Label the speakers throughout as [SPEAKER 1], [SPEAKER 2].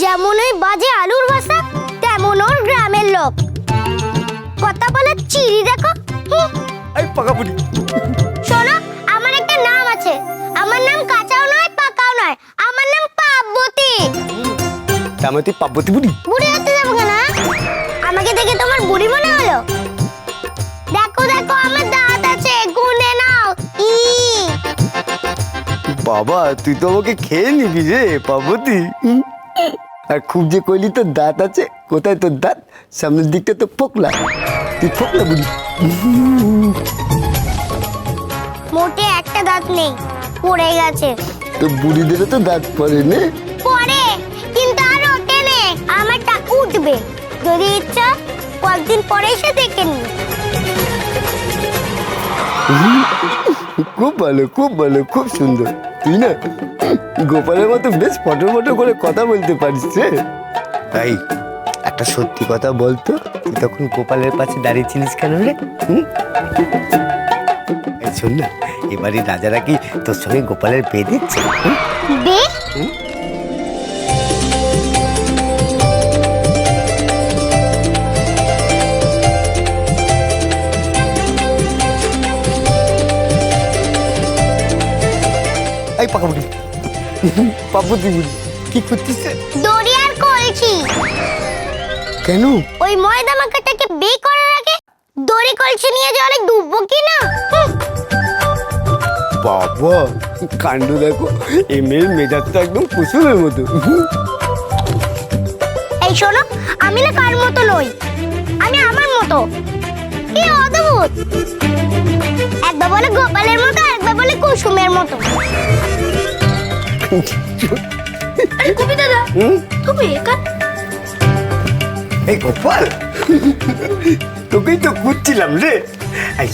[SPEAKER 1] যেমন ওই বাজে আলুর ভাষা তেমন ওর গ্রামের লোক। কথা বলে চিড়ি দেখো
[SPEAKER 2] এই পাকা বুড়ি
[SPEAKER 1] শোনো আমার একটা নাম আছে। আমার নাম কাঁচাও নয় পাকাও নয়। আমার নাম পার্বতী।
[SPEAKER 2] তার মানে তুই পার্বতী বুড়ি?
[SPEAKER 1] বুড়ি হতে যাব কেন হ্যাঁ? আমাকে দেখে তোমার বুড়ি মনে হলো? দেখো দেখো আমার দাঁত আছে গুনে নাও। ই।
[SPEAKER 2] বাবা তুই তো আমাকে খেয়ে নিবি রে পার্বতী। হুম। আর খুব যে কইলি তোর দাঁত আছে কোথায় তোর দাঁত? সামনের দিকটা তো ফোকলা। তুই ফোকলা বুড়ি
[SPEAKER 1] মোটে একটা দাঁত নেই পড়ে গেছে।
[SPEAKER 2] তো বুড়িদেরও তো দাঁত পড়ে নে।
[SPEAKER 1] পরে কিন্তু আর ওঠে নে আমারটা উঠবে। যদি ইচ্ছা কয়েকদিন পরে এসে দেখে নি।
[SPEAKER 2] খুব ভালো খুব ভালো খুব সুন্দর। তুই না গোপালের মতো বেশ ফটো ফটো করে কথা বলতে পারিস রে তাই একটা সত্যি কথা বলতো তুই তখন গোপালের পাশে দাঁড়িয়েছিলিস কেন রে হুম? শোন না এবারে রাজারা কি তোর সঙ্গে গোপালের বিয়ে দিচ্ছে হুম?
[SPEAKER 1] বে
[SPEAKER 2] এই পাকা বুড়ি পাপুতি বুড়ি কি রে?
[SPEAKER 1] দড়ি আর কলছি
[SPEAKER 2] কেন?
[SPEAKER 1] ওই ময়দা মাখাটাকে বে করার আগে দড়ি কলছি নিয়ে জলে ডুববো কি না?
[SPEAKER 2] বাবা কাণ্ড দেখো এই মেয়ের মেজাজটা একদম কুসুমের মতো।
[SPEAKER 1] এই শোনো আমি না কার মতো নই আমি আমার মতো। কি অদ্ভুত একবার বলে গোপালের মতো একবার বলে কুসুমের মতো। আরে কবি দাদা তুমি একা
[SPEAKER 2] এই গোপাল তোকেই তো খুঁজছিলাম রে।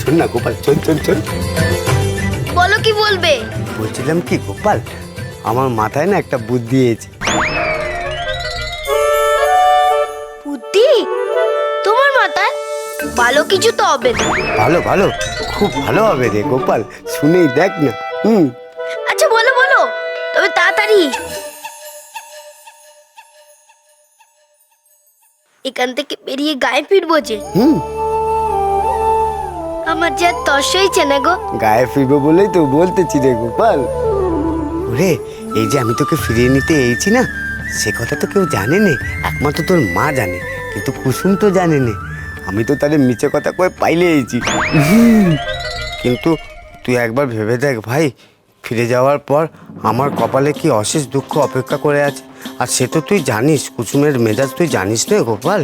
[SPEAKER 2] শোন না গোপাল চল চল চল।
[SPEAKER 1] বলো কি বলবে?
[SPEAKER 2] বলছিলাম কি গোপাল আমার মাথায় না একটা বুদ্ধি এসেছে।
[SPEAKER 1] ভালো কিছু তো হবে
[SPEAKER 2] ভালো ভালো। খুব ভালো হবে রে গোপাল। শুনেই দেখ না। হুম।
[SPEAKER 1] আচ্ছা বলো বলো। তবে তাড়াতাড়ি। এখান থেকে বেরিয়ে গায়ে ফিরবো যে।
[SPEAKER 2] হুম।
[SPEAKER 1] আমার যে আর তস হয়েছে না গো।
[SPEAKER 2] গায়ে ফিরবো বলেই তো বলতেছি রে গোপাল। ওরে এই যে আমি তোকে ফিরিয়ে নিতে এইছি না সে কথা তো কেউ জানে নে। একমাত্র তোর মা জানে কিন্তু কুসুম তো জানে নে। আমি তো তাদের মিছে কথা কয়ে পাইলে এইছি কিন্তু তুই একবার ভেবে দেখ ভাই ফিরে যাওয়ার পর আমার কপালে কি অশেষ দুঃখ অপেক্ষা করে আছে? আর সে তো তুই জানিস কুসুমের মেজাজ তুই জানিস রে গোপাল?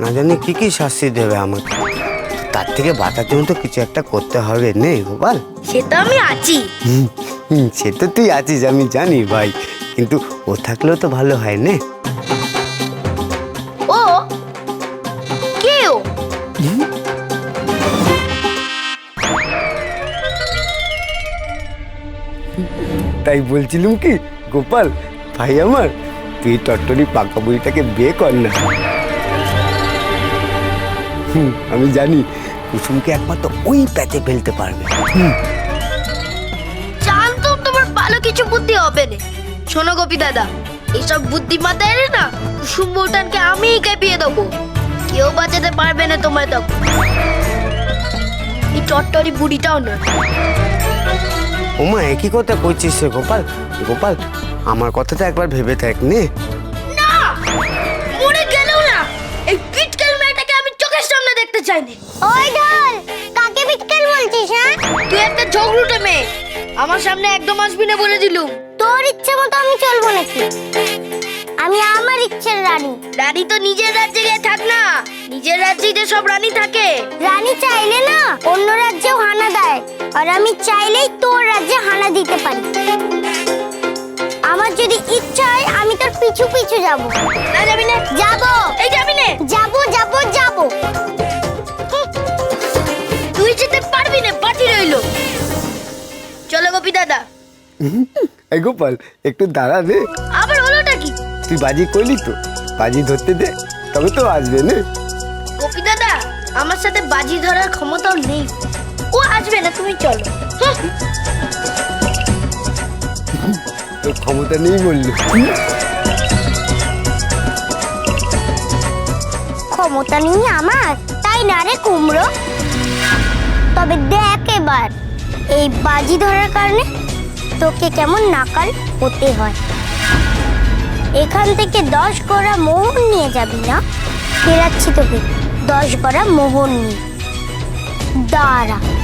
[SPEAKER 2] না জানি কি কি শাস্তি দেবে আমাকে। তার থেকে বাঁচার জন্য তো কিছু একটা করতে হবে নে গোপাল?
[SPEAKER 1] সে তো আমি আছি।
[SPEAKER 2] সে তো তুই আছিস আমি জানি ভাই। কিন্তু ও থাকলেও তো ভালো হয় নে তাই বলছিলাম কি, গোপাল, ভাই আমার, তুই টট্টরি পাকা বুড়িটাকে বিয়ে কর না। আমি জানি, কুসুমকে একমাত্র ওই প্যাচে ফেলতে পারবে।
[SPEAKER 1] জানতাম তোমার ভালো কিছু বুদ্ধি হবে না। শোনো গোপী দাদা এইসব বুদ্ধি মাথায় এলে না, কুসুম বউটানকে আমিই কাঁপিয়ে দেবো। কেউ বাঁচাতে পারবে না তোমার তখন। এই চট্টরি বুড়িটাও না।
[SPEAKER 2] ওমা একই কথা কইছিস রে গোপাল? গোপাল আমার কথাটা একবার ভেবে থাক নে।
[SPEAKER 1] না! মরে গেলেও না! এই পিটকেল মেয়েটাকে আমি চোখের সামনে দেখতে চাইনি। ওই ঢোল কাকে পিটকেল বলছিস হ্যাঁ? তুই একটা ঝগড়ুটে মেয়ে। আমার সামনে একদম আসবি না বলে দিলুম। তোর ইচ্ছে মতো আমি চলবো নাকি? আমি আমার ইচ্ছের রানী। রানী তো নিজের রাজ্যে গিয়ে থাক না। নিজের রাজ্যেই যে সব রানী থাকে। রানী চাইলে না অন্য রাজ্যেও হানা দেয়। আর আমি চাইলেই তোর রাজ্যে হানা দিতে পারি। আমার যদি ইচ্ছা হয় আমি তোর পিছু পিছু যাব। না যাবি না। যাব। এই যাবি না। যাব যাব যাব। তুই যেতে পারবি না বাতি রইল। চলো গোপী দাদা।
[SPEAKER 2] এই গোপাল একটু দাঁড়া রে। তুই বাজি করলি তো? বাজি ধরতে দে তবে তো আসবে না।
[SPEAKER 1] গোপী দাদা আমার সাথে বাজি ধরার ক্ষমতাও নেই। ও আসবে না তুমি চলো। হুঁ।
[SPEAKER 2] তোর ক্ষমতা নেই বললি।
[SPEAKER 3] ক্ষমতা নেই আমার? তাই না রে কুমড়ো? তবে দেখ এবার এই বাজি ধরার কারণে তোকে কেমন নাকাল হতে হয়। এখান থেকে দশ গড়া মোহন নিয়ে যাবি না? ফেরাচ্ছি তোকে। দশ গড়া মোহন নিয়ে। দাঁড়া।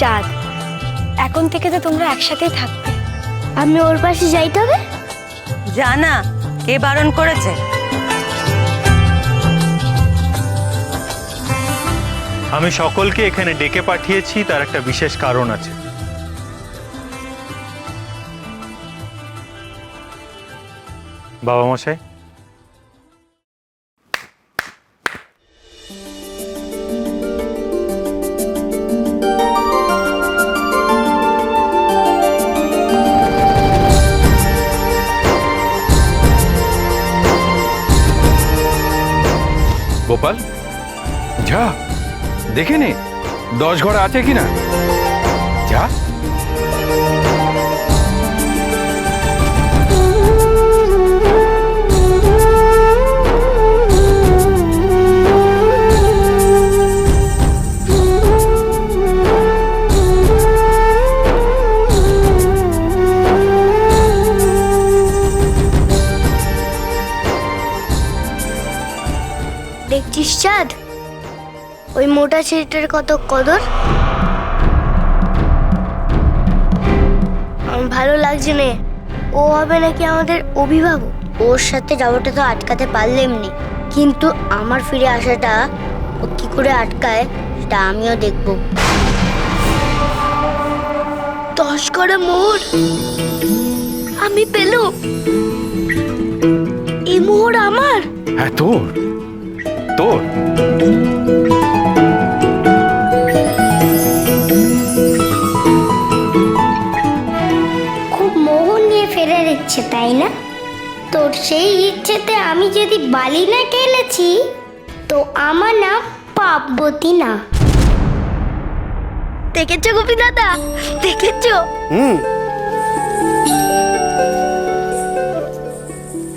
[SPEAKER 1] চাঁদ। এখন থেকে তো তোমরা একসাথেই থাকবে।
[SPEAKER 3] আমি ওর পাশে যাইতে হবে
[SPEAKER 4] জানা কে বারণ করেছে?
[SPEAKER 5] আমি সকলকে এখানে ডেকে পাঠিয়েছি তার একটা বিশেষ কারণ আছে। বাবা মশাই?
[SPEAKER 6] দেখে নে দশ ঘর আছে কিনা। যা।
[SPEAKER 3] দেখছিস চাঁদ? ওই মোটা ছেলেটার কত কদর? আমার ভালো লাগছে না। ও হবে নাকি আমাদের অভিভাবক? ওর সাথে যাওয়াটা তো আটকাতে পারলেম নি। কিন্তু আমার ফিরে আসাটা ও কি করে আটকায়, সেটা আমিও দেখব। দশ করে মোহর। আমি পেলুম। এই মোহর আমার।
[SPEAKER 6] হ্যাঁ তোর। তোর।
[SPEAKER 3] আমি যদি বালি না কেনেছি তো আমার নাম পাপবতী না।
[SPEAKER 1] দেখেছ গোপী দাদা? দেখেছ?
[SPEAKER 2] হুম।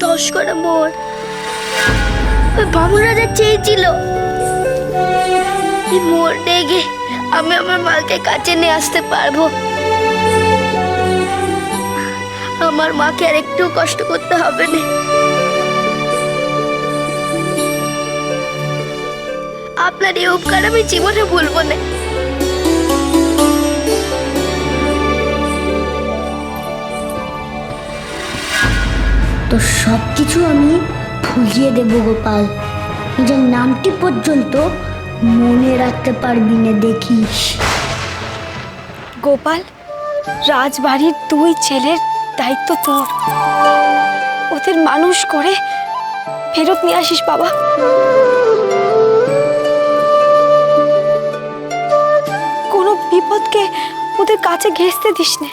[SPEAKER 1] দশ করে মোর। ওই বামুন রাজা চেয়েছিল এই মোর ডেগে আমি আমার মাকে কাছে নিয়ে আসতে পারব। আমার মাকে আর একটু কষ্ট করতে হবে না। আপনার এই উপকার আমি জীবনে ভুলবো না।
[SPEAKER 3] তো সব কিছু আমি ভুলিয়ে দেব গোপাল। নিজের নামটি পর্যন্ত মনে রাখতে পারবি না দেখিস।
[SPEAKER 1] গোপাল রাজবাড়ির দুই ছেলের দায়িত্ব তোর। ওদের মানুষ করে ফেরত নিয়ে আসিস বাবা। বিপদকে ওদের কাছে ঘেঁচতে দিস না।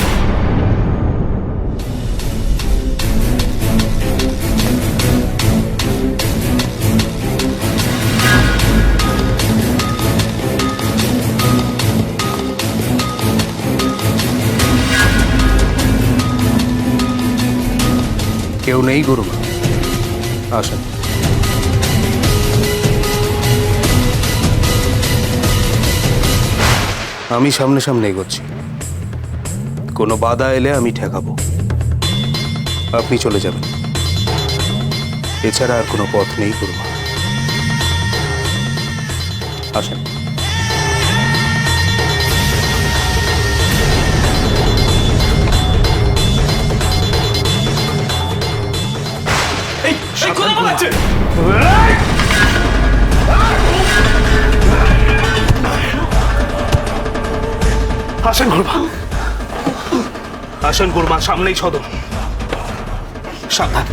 [SPEAKER 6] কেউ নেই গুরুমা। আসেন। আমি সামনে সামনে এগোচ্ছি। কোনো বাধা এলে আমি ঠেকাবো। আপনি চলে যাবেন। এছাড়া আর কোনো পথ নেই গুরুমা আসেন।
[SPEAKER 5] এই, কোথায়
[SPEAKER 6] আসেন গুরুমা আসেন গুরুমা সামনেই সদর। সাবধান।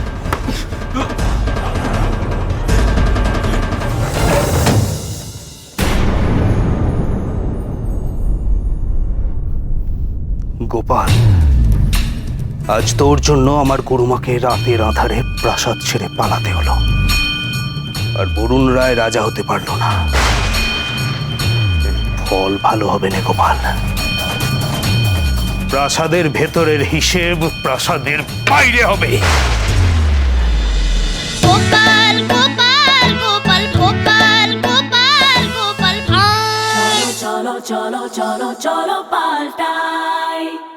[SPEAKER 6] গোপাল, আজ তোর জন্য আমার গুরুমাকে রাতের আধারে প্রাসাদ ছেড়ে পালাতে হলো। আর বরুণ রায় রাজা হতে পারল না। ফল ভালো হবে না গোপাল। প্রাসাদের ভেতরের হিসেব প্রাসাদের বাইরে হবে
[SPEAKER 3] Gopal Gopal Gopal Gopal Gopal Gopal Bhar
[SPEAKER 7] cholo, cholo, cholo, cholo, paltai.